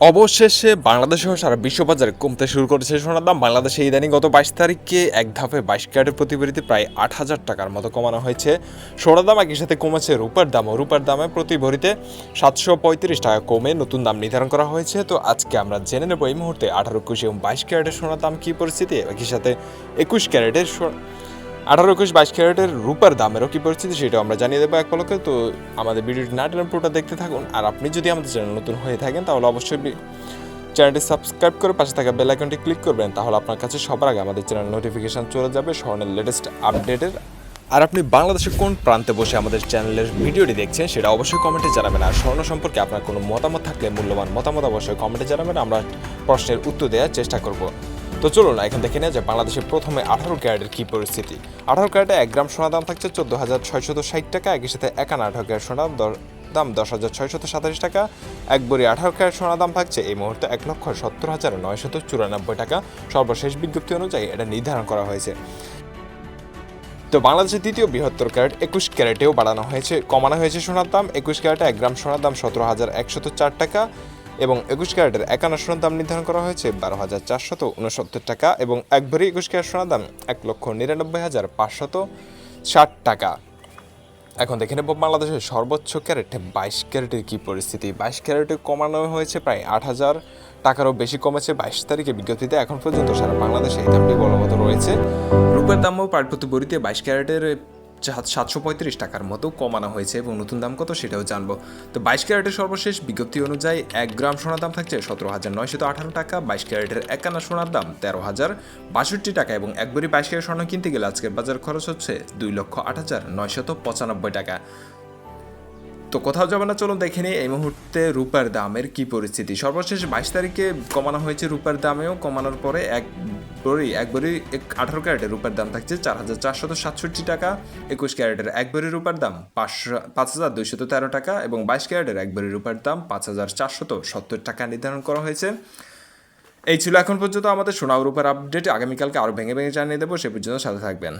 অবশেষে বাংলাদেশ সহ সারা বিশ্ববাজারে কমতে শুরু করেছে সোনার দাম। বাংলাদেশে ইদানিং গত বাইশ তারিখে এক ধাপে বাইশ ক্যারেটের প্রতিবারিতে প্রায় আট হাজার টাকার মতো কমানো হয়েছে। সোনার দাম একই সাথে কমেছে রূপার দামও। রূপার দামে প্রতি ভরিতে সাতশো পঁয়ত্রিশ টাকা কমে নতুন দাম নির্ধারণ করা হয়েছে। তো আজকে আমরা জেনে নেব এই মুহূর্তে আঠারো একুশ এবং বাইশ ক্যারেটের সোনার দাম কী পরিস্থিতি? একই সাথে একুশ ক্যারেটের সো- আঠারো একুশ বাইশ ক্যারেটের রূপার দামেরও কী পরিস্থিতি সেটাও আমরা জানিয়ে দেবো এক পলকে। তো আমাদের ভিডিওটি না টেনে পুরোটা দেখতে থাকুন। আর আপনি যদি আমাদের চ্যানেল নতুন হয়ে থাকেন, তাহলে অবশ্যই চ্যানেলটি সাবস্ক্রাইব করে পাশে থাকা বেল আইকনটি ক্লিক করবেন। তাহলে আপনার কাছে সবার আগে আমাদের চ্যানেল নোটিফিকেশান চলে যাবে স্বর্ণের লেটেস্ট আপডেটের আর আপনি বাংলাদেশের কোন প্রান্তে বসে আমাদের চ্যানেলের ভিডিওটি দেখছেন, সেটা অবশ্যই কমেন্টে জানাবেন। আর স্বর্ণ সম্পর্কে আপনার কোনো মতামত থাকলে, মূল্যবান মতামত অবশ্যই কমেন্টে জানাবেন। আমরা প্রশ্নের উত্তর দেওয়ার চেষ্টা করব। তো চলুন, এখন দেখে নেওয়া যায় বাংলাদেশের প্রথমে আঠারো ক্যারেটের কী পরিস্থিতি। আঠারো ক্যারেটে এক গ্রাম সোনা দাম থাকছে চোদ্দ হাজার ছয়শত ষাট টাকা একই সাথে একান্ন আঠারো ক্যারেট সোনা দাম দশ হাজার ছয়শত সাতাশ টাকা। এক বড়ি আঠারো ক্যারেট সোনা দাম থাকছে এই মুহূর্তে এক লক্ষ সত্তর হাজার নয়শত চুরানব্বই টাকা। সর্বশেষ বিজ্ঞপ্তি অনুযায়ী এটা নির্ধারণ করা হয়েছে। তো বাংলাদেশের দ্বিতীয় বৃহত্তর ক্যারেট একুশ ক্যারেটেও বাড়ানো হয়েছে, কমানো হয়েছে সোনার দাম। একুশ ক্যারেটে এক গ্রাম সোনার দাম সতেরো হাজার একশত চার টাকা। এবং একুশ ক্যারেটের একান্ন সোনার দাম নির্ধারণ করা হয়েছে বারো হাজার চারশত উনসত্তর টাকা এবং এক ভরি একুশ ক্যারেট সোনার দাম এক লক্ষ নিরানব্বই হাজার পাঁচশত ষাট টাকা। এখন দেখে নেব বাংলাদেশের সর্বোচ্চ ক্যারেটে, বাইশ ক্যারেটের কী পরিস্থিতি? বাইশ ক্যারেটে কমানো হয়েছে প্রায় আট হাজার, টাকারও বেশি কমেছে বাইশ তারিখে বিজ্ঞপ্তিতে। এখন পর্যন্ত সারা বাংলাদেশে এই দামটি বলবৎ রয়েছে। রূপের দামও প্রায় প্রতি বড়িতে বাইশ ক্যারেটের সাতশো পঁয়ত্রিশ টাকার মতো কমানো হয়েছে এবং নতুন দাম কত সেটাও জানব। তো বাইশ ক্যারেটের সর্বশেষ বিজ্ঞপ্তি অনুযায়ী এক গ্রাম সোনার দাম থাকছে সতেরো হাজার নয়শত আঠারো টাকা। বাইশ ক্যারেটের একান্ন সোনার দাম তেরো হাজার বাষট্টি টাকা এবং একবারই বাইশ ক্যারেট স্বর্ণ কিনতে গেলে আজকের বাজার খরচ হচ্ছে দুই লক্ষ আট হাজার নয়শত পঁচানব্বই টাকা। তো কোথাও যাবে না, চলুন দেখে নিই এই মুহূর্তে রূপার দামের কি পরিস্থিতি। সর্বশেষ বাইশ তারিখে কমানো হয়েছে রূপার দামেও। কমানোর পরে এক বড়ি একবারই আঠারো ক্যারেটের রূপার দাম থাকছে চার হাজার চারশত সাতষট্টি টাকা। একুশ ক্যারেটের এক একবারই রূপার দাম পাঁচশো, পাঁচ হাজার দুইশত তেরো টাকা এবং বাইশ ক্যারেটের এক একবারই রূপার দাম পাঁচ হাজার চারশত সত্তর টাকা নির্ধারণ করা হয়েছে। এই ছিল এখন পর্যন্ত আমাদের সোনা রূপার আপডেট। আগামীকালকে আরও ভেঙে ভেঙে জানিয়ে দেবো। সে পর্যন্ত সাথে থাকবেন।